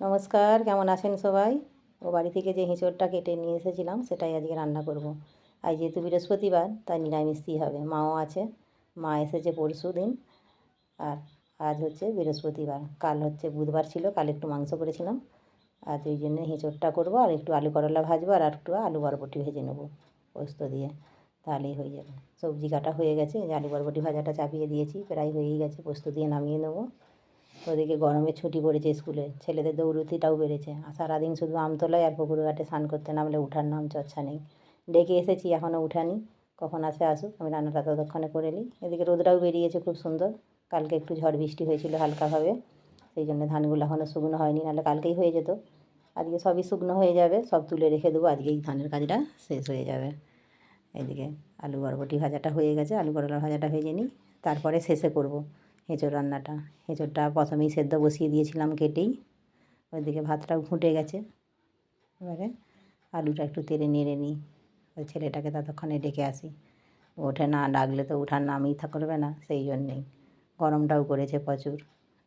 নমস্কার, কেমন আছেন সবাই? ও বাড়ি থেকে যে হিঁচড়টা কেটে নিয়ে এসেছিলাম, সেটাই আজকে রান্না করব। আজ যেহেতু বৃহস্পতিবার, তাই নিরামিষই হবে। মাও আছে, মা এসেছে পরশু দিন, আর আজ হচ্ছে বৃহস্পতিবার। কাল হচ্ছে বুধবার ছিল, কাল একটু মাংস করেছিলাম। আর ওই জন্য হিঁচড়টা করব, আর একটু আলু করলা ভাজবো, আর একটু আলু বরবটি ভেজে নেব পোস্ত দিয়ে। তাহলেই হয়ে যাবে। সবজি কাটা হয়ে গেছে আলু বরবটি ভাজাটা চাপিয়ে দিয়েছি, প্রায় হয়েই গেছে, পোস্ত দিয়ে নামিয়ে নেব। ওদিকে গরমে ছুটি পড়েছে স্কুলে। ছেলেদের দৌড়তিটাও বেড়েছে। আর সারাদিন শুধু আমতলায় আর পুকুর ঘাটে স্নান করতে নামলে উঠার নাম চর্চা নেই। ডেকে এসেছি এখনও উঠানি। কখন আসে আসুক, আমি রান্নাটা ততক্ষণে করে নিই। এদিকে রোদটাও বেরিয়েছে খুব সুন্দর। কালকে একটু ঝড় বৃষ্টি হয়েছিল হালকাভাবে। সেই জন্য ধানগুলো এখনও শুকনো হয়নি, নাহলে কালকেই হয়ে যেত। আজকে সবই শুকনো হয়ে যাবে, সব তুলে রেখে দেবো। আজকেই ধানের কাজটা শেষ হয়ে যাবে। এদিকে আলু বরবটি ভাজাটা হয়ে গেছে। আলু করলা ভাজাটা ভেজে নিই। তারপরে শেষে করব। এঁচোড় রান্নাটা। এঁচোড়টা প্রথমেই সেদ্ধ বসিয়ে দিয়েছিলাম কেটেই। ওইদিকে ভাতটাও ফুটে গেছে। এবারে আলুটা একটু তেলে নেড়ে নিই। ওই ছেলেটাকে ততক্ষণে ডেকে আসি। ওঠে না, ডাকলে তো উঠার নামই থা করবে না, সেই জন্যেই। গরমটাও করেছে প্রচুর।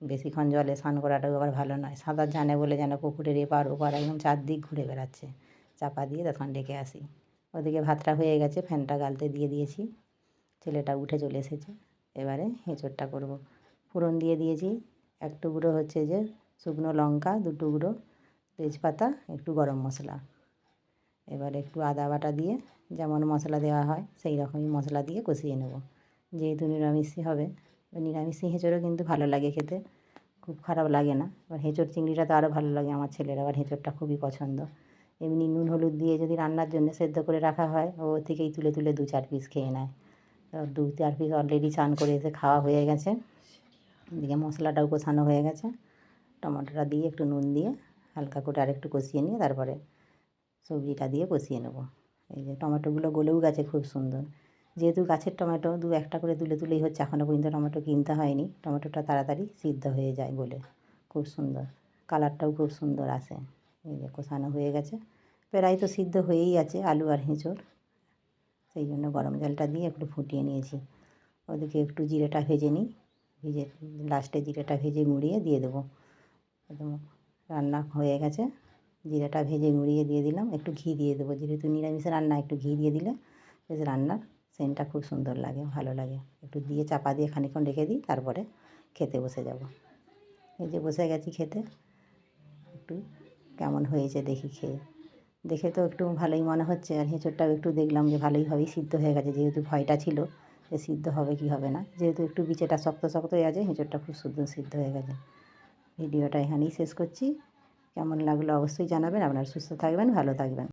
বেশিক্ষণ জলে স্নান করাটাও আবার ভালো নয়। সাঁতার জানে বলে যেন পুকুরের এপার ওপার একদম চারদিক ঘুরে বেড়াচ্ছে। চাপা দিয়ে তখন ডেকে আসি। ওদিকে ভাতটা হয়ে গেছে, ফ্যানটা গালতে দিয়ে দিয়েছি। ছেলেটা উঠে চলে এসেছে। এবারে এঁচোড়টা করব। ফোড়ন দিয়ে দিয়েছি। এক টুকরো হচ্ছে যে শুকনো লঙ্কা, দু টুকরো তেজপাতা, একটু গরম মশলা। এবার একটু আদা বাটা দিয়ে যেমন মশলা দেওয়া হয়, সেই রকমই মশলা দিয়ে কষিয়ে নেব। যেহেতু নিরামিষই হবে নিরামিষি হেঁচড়ও কিন্তু ভালো লাগে খেতে। খুব খারাপ লাগে না। এবার হেঁচড় চিংড়িটা তো আরও ভালো লাগে আমার ছেলের, আবার হেঁচড়টা খুবই পছন্দ। এমনি নুন, হলুদ দিয়ে যদি রান্নার জন্য সেদ্ধ করে রাখা হয়, ও থেকেই তুলে তুলে দু চার পিস খেয়ে নেয়। দু চার পিস অলরেডি চান করে এসে খাওয়া হয়ে গেছে। এদিকে মশলাটাও কষানো হয়ে গেছে। টমেটোটা দিয়ে একটু নুন দিয়ে হালকা করে আর একটু কষিয়ে নিয়ে তারপরে সবজিটা দিয়ে কষিয়ে নেব। এই যে টমেটোগুলো গলেও গেছে খুব সুন্দর। যেহেতু গাছের টমেটো দু একটা করে তুলে তুলেই হচ্ছে এখনও পর্যন্ত টমেটো কিনতে হয়নি। টমেটোটা তাড়াতাড়ি সিদ্ধ হয়ে যায় বলে খুব সুন্দর। কালারটাও খুব সুন্দর আসে। এই যে কষানো হয়ে গেছে। প্রায় তো সিদ্ধ হয়েই আছে আলু আর হেঁচড় সেই জন্য গরম জলটা দিয়ে একটু ফুটিয়ে নিয়েছি। ওদিকে একটু জিরেটা ভেজে নিই। ভেজে লাস্টে জিরেটা ভেজে গুঁড়িয়ে দিয়ে দেবো। একদম রান্না হয়ে গেছে। জিরেটা ভেজে গুঁড়িয়ে দিয়ে দিলাম। একটু ঘি দিয়ে দেবো। যেহেতু নিরামিষে রান্না, একটু ঘি দিয়ে দিলে বেশ রান্নার সেন্টটা খুব সুন্দর লাগে, ভালো লাগে। একটু দিয়ে চাপা দিয়ে খানিক্ষণ রেখে দিই, তারপরে খেতে বসে যাব। এই যে বসে গেছি খেতে। একটু কেমন হয়েছে দেখি খেয়ে। দেখে তো একটু ভালোই মনে হচ্ছে। আর হেঁচড়টাও একটু দেখলাম যে ভালোইভাবেই সিদ্ধ হয়ে গেছে, যেহেতু ভয়টা ছিল। যে সিদ্ধ হবে কি হবে না। যেহেতু একটু বিচেটা শক্ত শক্ত হয়ে আছে, হেঁচড়টা খুব সুন্দর সিদ্ধ হয়ে গেছে। ভিডিওটা এখানেই শেষ করছি। কেমন লাগল অবশ্যই জানাবেন। আপনারা সুস্থ থাকবেন, ভালো থাকবেন।